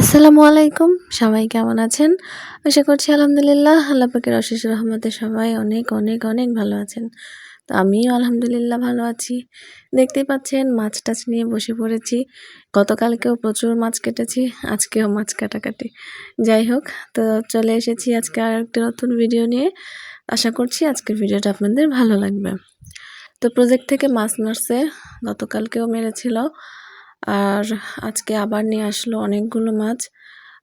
আসসালামু আলাইকুম, সবাই কেমন আছেন? আশা করছি আলহামদুলিল্লাহ, আল্লাহ পাকের অশেষ রহমতে সবাই অনেক অনেক অনেক ভালো আছেন। তো আমিও আলহামদুলিল্লাহ ভালো আছি। দেখতেই পাচ্ছেন, মাছ টাছ নিয়ে বসে পড়েছি। গতকালকেও প্রচুর মাছ কেটেছি, আজকেও মাছ কাটাকাটি। যাই হোক, তো চলে এসেছি আজকে আর একটা নতুন ভিডিও নিয়ে। আশা করছি আজকের ভিডিওটা আপনাদের ভালো লাগবে। তো প্রজেক্ট থেকে মাছ মারছে গতকালকেও মেরেছিল। আর আজকে আবার নিয়ে আসলো অনেকগুলো মাছ।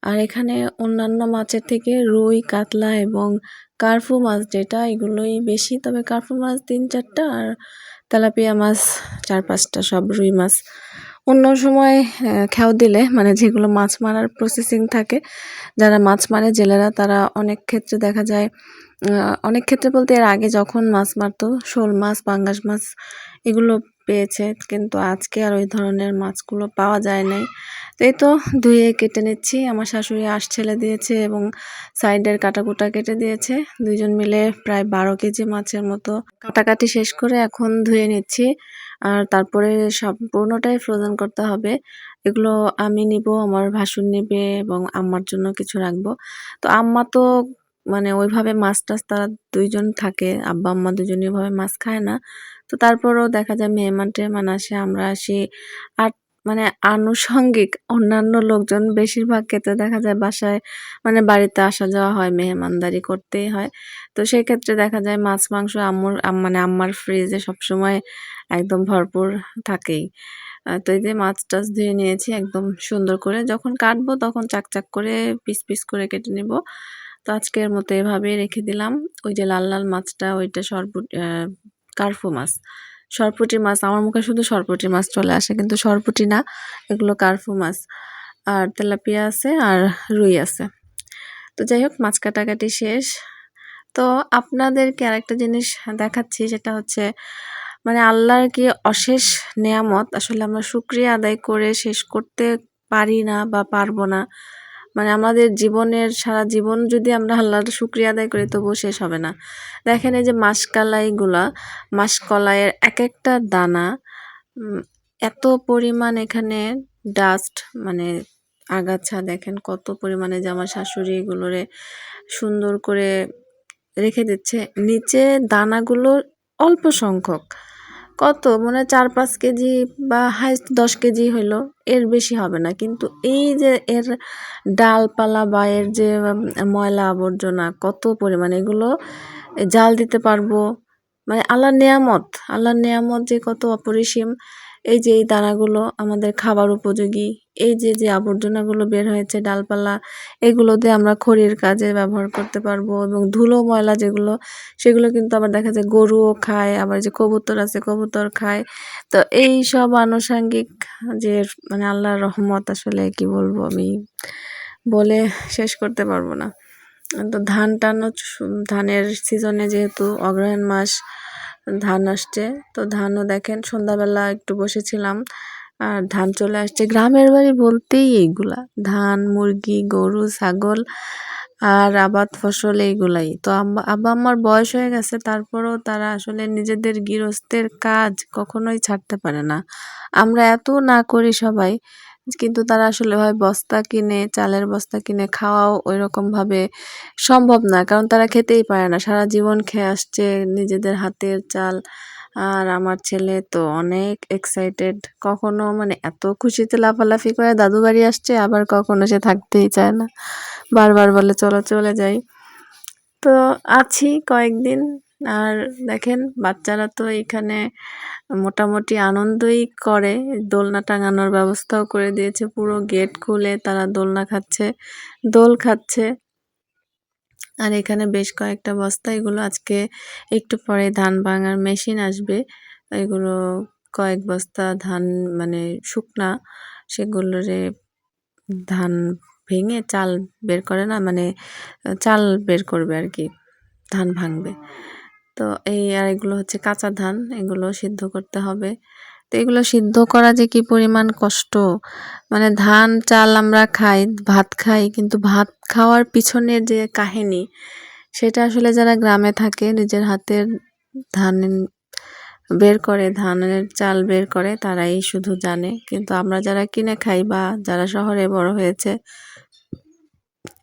আর এখানে অন্যান্য মাছের থেকে রুই, কাতলা এবং কার্ফু মাছ যেটা, এগুলোই বেশি। তবে কার্ফু মাছ তিন চারটা আর তেলাপিয়া মাছ চার পাঁচটা, সব রুই মাছ। অন্য সময় খেয়াও দিলে মানে যেগুলো মাছ মারার প্রসেসিং থাকে, যারা মাছ মারে জেলেরা, তারা অনেক ক্ষেত্রে দেখা যায় অনেক ক্ষেত্রে বলতে এর আগে যখন মাছ মারতো, শোল মাছ, পাঙ্গাস মাছ এগুলো পেয়েছে, কিন্তু আজকে আর ওই ধরনের মাছগুলো পাওয়া যায় নাই। তো এই তো ধুয়ে কেটে নিচ্ছি। আমার শাশুড়ি আঁশ ছেলে দিয়েছে এবং সাইডের কাটাকুটা কেটে দিয়েছে। দুইজন মিলে প্রায় বারো কেজি মাছের মতো কাটাকাটি শেষ করে এখন ধুয়ে নিচ্ছি। আর তারপরে সম্পূর্ণটাই ফ্রোজেন করতে হবে। এগুলো আমি নিব, আমার ভাসুর নেবে এবং আম্মার জন্য কিছু রাখব। তো আম্মা তো মানে ওইভাবে মাছ টাছ তারা দুইজন থাকে, আব্বা আম্মা দুজনে ওইভাবে মাছ খায় না। তো তারপরেও দেখা যায় মেহমান টেহমান আসে, আমরা আসি। আর মানে আনুষঙ্গিক অন্যান্য লোকজন বেশিরভাগ ক্ষেত্রে দেখা যায় বাসায় মানে বাড়িতে আসা যাওয়া হয়, মেহমানদারি করতেই হয়। তো সেই ক্ষেত্রে দেখা যায় মাছ, মাংস আম্মুর মানে আম্মার ফ্রিজে সবসময় একদম ভরপুর থাকেই। তো এই যে মাছ টাছ ধুয়ে নিয়েছি একদম সুন্দর করে। যখন কাটবো তখন চাক চাক করে পিস পিস করে কেটে নিব। তো আজকের মতো এভাবে রেখে দিলাম। ওই যে লাল লাল মাছটা, ওইটা সরপুট কার্ফু মাছ। সরপুটি মাছ, আমার মুখে শুধু সরপুটি মাছ চলে আসে, কিন্তু সরপুটি না, এগুলো কার্ফু মাছ। আর তেলাপিয়া আছে আর রুই আছে। তো যাই হোক, মাছ কাটাকাটি শেষ। তো আপনাদেরকে আরেকটা জিনিস দেখাচ্ছি, সেটা হচ্ছে মানে আল্লাহর কি অশেষ নেয়ামত? আসলে আমরা শুক্রিয়া আদায় করে শেষ করতে পারি না বা পারব না। মানে আমাদের জীবনের সারা জীবন যদি আমরা আল্লাহর শুক্রিয়া আদায় করি, তবুও শেষ হবে না। দেখেন এই যে মাসকলাইগুলা, মাসকলাইয়ের এক একটা দানা এত পরিমাণ এখানে ডাস্ট মানে আগাছা, দেখেন কত পরিমাণে যে আমার শাশুড়ি এগুলোরে সুন্দর করে রেখে দিচ্ছে। নিচে দানাগুলো অল্প সংখ্যক। কত? মানে চার, পাঁচ কেজি বা হাইস্ট দশ কেজি হইল। এর বেশি হবে না। কিন্তু এই যে এর ডালপালা বা এর যে ময়লা আবর্জনা কত পরিমাণে, এগুলো জাল দিতে পারব? মানে আল্লাহর নেয়ামত আল্লাহর নেয়ামত যে কত অপরিসীম, এই যে এই দানাগুলো আমাদের খাবার উপযোগী এই যে যে আবর্জনাগুলো বের হয়েছে, ডালপালা, এগুলো দিয়ে আমরা খড়ির কাজে ব্যবহার করতে পারব এবং ধুলো ময়লা যেগুলো, সেগুলো কিন্তু আবার দেখা যায় গরুও খায়, আবার যে কবুতর আছে, কবুতর খায়। তো এই সব আনুষাঙ্গিক যে মানে আল্লাহর রহমত আসলে কি বলব আমি বলে শেষ করতে পারব না। তো ধান টানও ধানের সিজনে যেহেতু অগ্রহায়ণ মাস, ধান আসছে, তো ধানও দেখেন সন্ধ্যাবেলা একটু বসেছিলাম। আর ধান চলে আসছে। গ্রামের বাড়ি বলতেই এইগুলা। ধান, মুরগি, গরু, ছাগল আর আবাদ ফসল এইগুলাই। তো আব্বা আমার বয়স হয়ে গেছে, তারপরেও তারা আসলে নিজেদের গৃহস্থের কাজ কখনোই ছাড়তে পারে না। আমরা এত না করি সবাই, কিন্তু তারা আসলে হয় বস্তা কিনে, চালের বস্তা কিনে খাওয়াও ওই রকমভাবে সম্ভব না, কারণ তারা খেতেই পারে না। সারা জীবন খেয়ে আসছে নিজেদের হাতের চাল। আর আমার ছেলে তো অনেক এক্সাইটেড কখনো মানে এত খুশিতে লাফালাফি করে দাদু বাড়ি আসছে, আবার কখনো সে থাকতেই চায় না। বারবার বলে, চলো, চলে যাই। তো আছি কয়েকদিন। আর দেখেন, বাচ্চারা তো এখানে মোটামুটি আনন্দই করে। দোলনা টাঙানোর ব্যবস্থাও করে দিয়েছে, পুরো গেট খুলে তারা দোলনা খাচ্ছে, দোল খাচ্ছে। আর এখানে বেশ কয়েকটা বস্তা, এগুলো আজকে একটু পরে ধান ভাঙার মেশিন আসবে। এগুলো কয়েক বস্তা ধান মানে শুকনা, সেগুলোরে ধান ভেঙে চাল বের করে না মানে চাল বের করবে আর কি, ধান ভাঙবে। তো এই আর এগুলো হচ্ছে কাঁচা ধান, এগুলো সিদ্ধ করতে হবে। তো এগুলো সিদ্ধ করা যে কি পরিমাণ কষ্ট? মানে ধান, চাল আমরা খাই, ভাত খাই, কিন্তু ভাত খাওয়ার পিছনের যে কাহিনী, সেটা আসলে যারা গ্রামে থাকে, নিজের হাতের ধান বের করে, ধানের চাল বের করে, তারাই শুধু জানে। কিন্তু আমরা যারা কিনে খাই বা যারা শহরে বড় হয়েছে,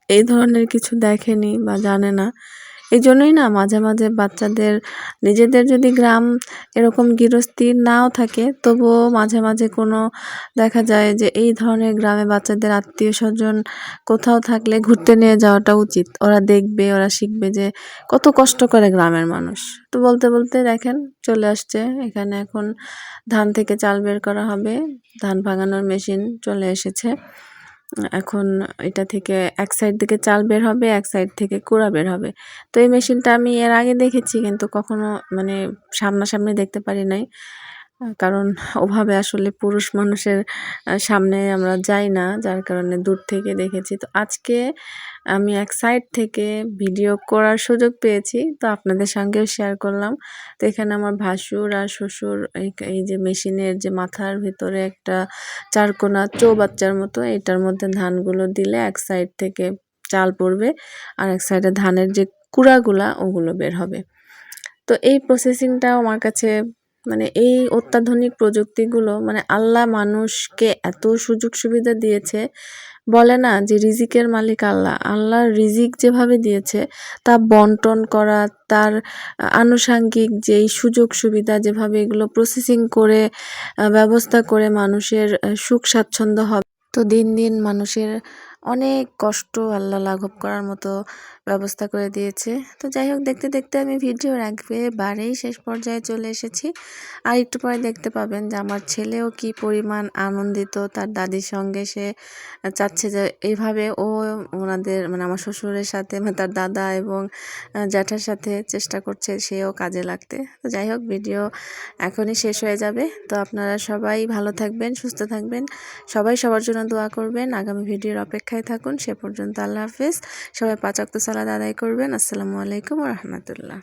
এই ধরনের কিছু দেখেনি বা জানে না। এই জন্যই না মাঝে মাঝে বাচ্চাদের, নিজেদের যদি গ্রাম এরকম গৃহস্থী নাও থাকে, তবুও মাঝে মাঝে কোনো দেখা যায় যে এই ধরনের গ্রামে বাচ্চাদের আত্মীয় স্বজন কোথাও থাকলে ঘুরতে নিয়ে যাওয়াটা উচিত। ওরা দেখবে, ওরা শিখবে যে কত কষ্ট করে গ্রামের মানুষ। তো বলতে বলতে দেখেন, চলে আসছে। এখানে এখন ধান থেকে চাল বের করা হবে। ধান ভাঙানোর মেশিন চলে এসেছে। এখন এটা থেকে এক সাইড থেকে চাল বের হবে, এক সাইড থেকে কুড়া বের হবে। তো এই মেশিনটা আমি এর আগে দেখেছি, কিন্তু কখনো মানে সামনাসামনি দেখতে পারি নাই। কারণ ওভাবে আসলে পুরুষ মানুষের সামনে আমরা যাই না, যার কারণে দূর থেকে দেখেছি। তো আজকে আমি এক সাইড থেকে ভিডিও করার সুযোগ পেয়েছি, তো আপনাদের সঙ্গেও শেয়ার করলাম। তো এখানে আমার ভাসুর আর শ্বশুর, এই যে মেশিনের যে মাথার ভিতরে একটা চারকোনা চৌবাচ্চার মতো, এটার মধ্যে ধানগুলো দিলে এক সাইড থেকে চাল পড়বে আর এক সাইডে ধানের যে কুড়াগুলা, ওগুলো বের হবে। তো এই প্রসেসিংটাও আমার কাছে মানে এই অত্যাধুনিক প্রযুক্তিগুলো মানে আল্লাহ মানুষকে এত সুযোগ সুবিধা দিয়েছে, বলে না যে রিজিকের মালিক আল্লাহ। আল্লাহর রিজিক যেভাবে দিয়েছে, তা বন্টন করা, তার আনুষাঙ্গিক যেই সুযোগ সুবিধা, যেভাবে এগুলো প্রসেসিং করে ব্যবস্থা করে মানুষের সুখ স্বাচ্ছন্দ্য হবে। তো দিন দিন মানুষের অনেক কষ্ট আল্লাহ লাঘব করার মতো ব্যবস্থা করে দিয়েছে। তো যাই হোক, দেখতে দেখতে আমি ভিডিওর একেবারেই শেষ পর্যায়ে চলে এসেছি। আর একটু পরে দেখতে পাবেন যে আমার ছেলেও কি পরিমাণ আনন্দিত, তার দাদির সঙ্গে সে চাচ্ছে যে এইভাবে ও ওনাদের মানে আমার শ্বশুরের সাথে মানে তার দাদা এবং জ্যাঠার সাথে চেষ্টা করছে সেও কাজে লাগতে। তো যাই হোক, ভিডিও এখনই শেষ হয়ে যাবে। তো আপনারা সবাই ভালো থাকবেন, সুস্থ থাকবেন। সবাই সবার জন্য দোয়া করবেন। আগামী ভিডিওর অপেক্ষায় থাকুন। সে পর্যন্ত আল্লাহ হাফিজ। সবাই পাঁচ অক্ত সালাদ আদায় করবেন। আসসালামু আলাইকুম রহমতুল্লাহ।